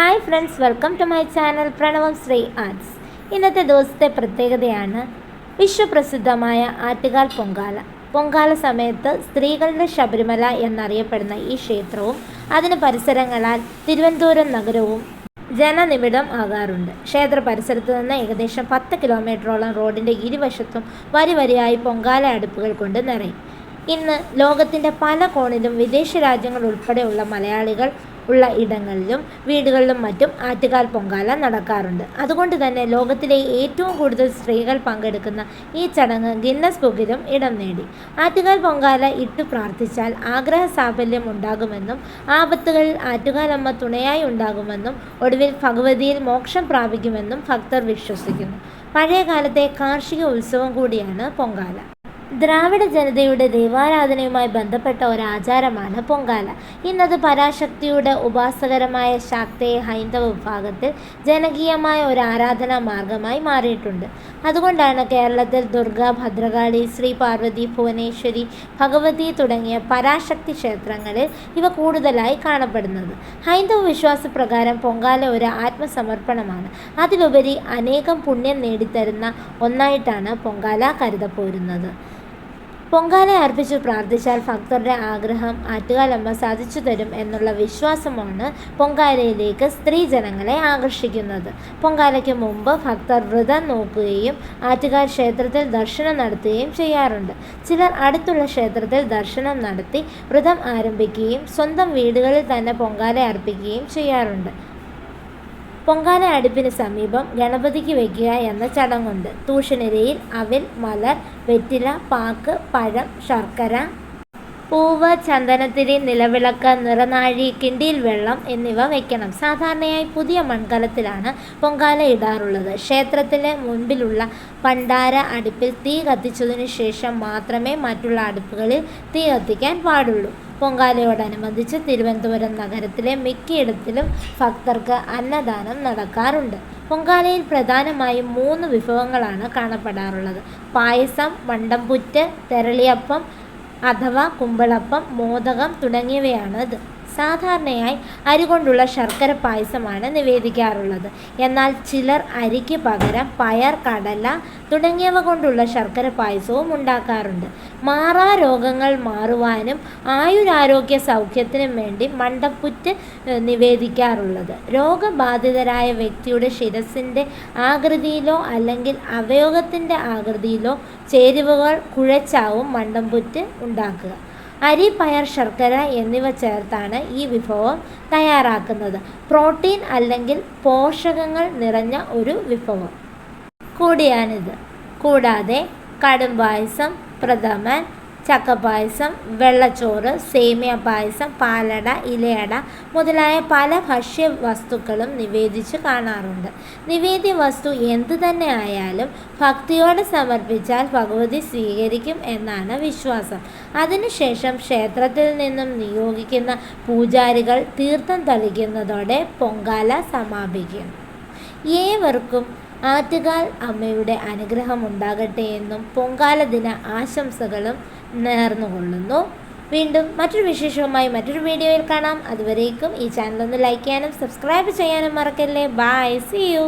Hi friends welcome to my channel Pranavam Sree arts ഇന്നത്തെ ദിവസത്തെ പ്രത്യേകതയാണ് വിശ്വപ്രസിദ്ധമായ ആറ്റുകാൽ പൊങ്കാല. പൊങ്കാല സമയത്ത് സ്ത്രീകളുടെ ശബരിമല എന്നറിയപ്പെടുന്ന ഈ ക്ഷേത്രവും അതിന് പരിസരങ്ങളാൽ തിരുവനന്തപുരം നഗരവും ജനനിബിഡം ആകാറുണ്ട്. ക്ഷേത്ര പരിസരത്ത് നിന്ന് ഏകദേശം പത്ത് കിലോമീറ്ററോളം റോഡിന്റെ ഇരുവശത്തും വരി വരിയായി പൊങ്കാല അടുപ്പുകൾ കൊണ്ട് നിറയും. ഇന്ന് ലോകത്തിന്റെ പല കോണിലും വിദേശ രാജ്യങ്ങൾ ഉൾപ്പെടെയുള്ള മലയാളികൾ ഉള്ള ഇടങ്ങളിലും വീടുകളിലും മറ്റും ആറ്റുകാൽ പൊങ്കാല നടക്കാറുണ്ട്. അതുകൊണ്ട് തന്നെ ലോകത്തിലെ ഏറ്റവും കൂടുതൽ സ്ത്രീകൾ പങ്കെടുക്കുന്ന ഈ ചടങ്ങ് ഗിന്നസ് ബുക്കിലും ഇടം നേടി. ആറ്റുകാൽ പൊങ്കാല ഇട്ട് പ്രാർത്ഥിച്ചാൽ ആഗ്രഹ സാഫല്യം ഉണ്ടാകുമെന്നും ആപത്തുകളിൽ ആറ്റുകാലമ്മ തുണയായി ഉണ്ടാകുമെന്നും ഒടുവിൽ ഭഗവതിയിൽ മോക്ഷം പ്രാപിക്കുമെന്നും ഭക്തർ വിശ്വസിക്കുന്നു. പഴയകാലത്തെ കാർഷിക ഉത്സവം കൂടിയാണ് പൊങ്കാല. ദ്രാവിഡ ജനതയുടെ ദൈവാരാധനയുമായി ബന്ധപ്പെട്ട ഒരു ആചാരമാണ് പൊങ്കാല. ഇന്നത് പരാശക്തിയുടെ ഉപാസകരമായ ശാക്തയെ ഹൈന്ദവ വിഭാഗത്തിൽ ജനകീയമായ ഒരു ആരാധനാ മാർഗമായി മാറിയിട്ടുണ്ട്. അതുകൊണ്ടാണ് കേരളത്തിൽ ദുർഗ ഭദ്രകാളി ശ്രീ പാർവതി ഭുവനേശ്വരി ഭഗവതി തുടങ്ങിയ പരാശക്തി ക്ഷേത്രങ്ങളിൽ ഇവ കൂടുതലായി കാണപ്പെടുന്നത്. ഹൈന്ദവ വിശ്വാസപ്രകാരം പൊങ്കാല ഒരു ആത്മസമർപ്പണമാണ്. അതിലുപരി അനേകം പുണ്യം നേടിത്തരുന്ന ഒന്നായിട്ടാണ് പൊങ്കാല കരുതപ്പോരുന്നത്. പൊങ്കാല അർപ്പിച്ച് പ്രാർത്ഥിച്ചാൽ ഭക്തരുടെ ആഗ്രഹം ആറ്റുകാലമ്മ സാധിച്ചു തരും എന്നുള്ള വിശ്വാസമാണ് പൊങ്കാലയിലേക്ക് സ്ത്രീ ജനങ്ങളെ ആകർഷിക്കുന്നത്. പൊങ്കാലയ്ക്ക് മുമ്പ് ഭക്തർ വ്രതം നോക്കുകയും ആറ്റുകാൽ ക്ഷേത്രത്തിൽ ദർശനം നടത്തുകയും ചെയ്യാറുണ്ട്. ചിലർ അടുത്തുള്ള ക്ഷേത്രത്തിൽ ദർശനം നടത്തി വ്രതം ആരംഭിക്കുകയും സ്വന്തം വീടുകളിൽ തന്നെ പൊങ്കാല അർപ്പിക്കുകയും ചെയ്യാറുണ്ട്. പൊങ്കാല അടുപ്പിന് സമീപം ഗണപതിക്ക് വയ്ക്കുക എന്ന ചടങ്ങുണ്ട്. തൂഷണിരയിൽ അവിൽ മലർ വെറ്റില പാക്ക് പഴം ശർക്കര പൂവ് ചന്ദനത്തിരി നിലവിളക്ക് നിറനാഴി കിണ്ടിയിൽ വെള്ളം എന്നിവ വയ്ക്കണം സാധാരണയായി പുതിയ മൺകലത്തിലാണ് പൊങ്കാല ഇടാറുള്ളത്. ക്ഷേത്രത്തിന് മുൻപിലുള്ള പണ്ടാര അടുപ്പിൽ തീ കത്തിച്ചതിനു ശേഷം മാത്രമേ മറ്റുള്ള അടുപ്പുകളിൽ തീ കത്തിക്കാൻ പാടുള്ളൂ. പൊങ്കാലയോടനുബന്ധിച്ച് തിരുവനന്തപുരം നഗരത്തിലെ മിക്കയിടത്തിലും ഭക്തർക്ക് അന്നദാനം നടക്കാറുണ്ട്. പൊങ്കാലയിൽ പ്രധാനമായും മൂന്ന് വിഭവങ്ങളാണ് കാണപ്പെടാറുള്ളത്. പായസം വണ്ടംപുറ്റ് തെരളിയപ്പം അഥവാ കുമ്പളപ്പം മോദകം തുടങ്ങിയവയാണത്. സാധാരണയായി അരി കൊണ്ടുള്ള ശർക്കര പായസമാണ് നിവേദിക്കാറുള്ളത്. എന്നാൽ ചിലർ അരിക്ക് പകരം പയർ കടല തുടങ്ങിയവ കൊണ്ടുള്ള ശർക്കര പായസവും ഉണ്ടാക്കാറുണ്ട്. മാറാ രോഗങ്ങൾ മാറുവാനും ആയുരാരോഗ്യ സൗഖ്യത്തിനും വേണ്ടി മണ്ടപ്പുറ്റ് നിവേദിക്കാറുള്ളത്. രോഗബാധിതരായ വ്യക്തിയുടെ ശിരസിന്റെ ആകൃതിയിലോ അല്ലെങ്കിൽ അവയോഗത്തിന്റെ ആകൃതിയിലോ ചേരുവകൾ കുഴച്ചാവും മണ്ടംപുറ്റ് ഉണ്ടാക്കുക. അരി പയർ ശർക്കര എന്നിവ ചേർത്താണ് ഈ വിഭവം തയ്യാറാക്കുന്നത്. പ്രോട്ടീൻ അല്ലെങ്കിൽ പോഷകങ്ങൾ നിറഞ്ഞ ഒരു വിഭവം. കൂടിയാണിത്. കൂടാതെ കടും പായസം പ്രഥമൻ ചക്കപ്പായസം വെള്ളച്ചോറ് സേമിയ പായസം പാലട ഇലയട മുതലായ പല ഭക്ഷ്യ വസ്തുക്കളും നിവേദിച്ച് കാണാറുണ്ട്. നിവേദ്യ വസ്തു എന്തു തന്നെ ആയാലും ഭക്തിയോടെ സമർപ്പിച്ചാൽ ഭഗവതി സ്വീകരിക്കും എന്നാണ് വിശ്വാസം. അതിനുശേഷം ക്ഷേത്രത്തിൽ നിന്നും നിയോഗിക്കുന്ന പൂജാരികൾ തീർത്ഥം തളിക്കുന്നതോടെ പൊങ്കാല സമാപിക്കും. ഏവർക്കും ആറ്റുകാൽ അമ്മയുടെ അനുഗ്രഹം ഉണ്ടാകട്ടെ എന്നും പൊങ്കാല ദിന ആശംസകളും നേർന്നുകൊള്ളുന്നു. വീണ്ടും മറ്റൊരു വിശേഷവുമായി മറ്റൊരു വീഡിയോയിൽ കാണാം. അതുവരേക്കും ഈ ചാനൽ ഒന്ന് ലൈക്ക് ചെയ്യാനും സബ്സ്ക്രൈബ് ചെയ്യാനും മറക്കല്ലേ. By C U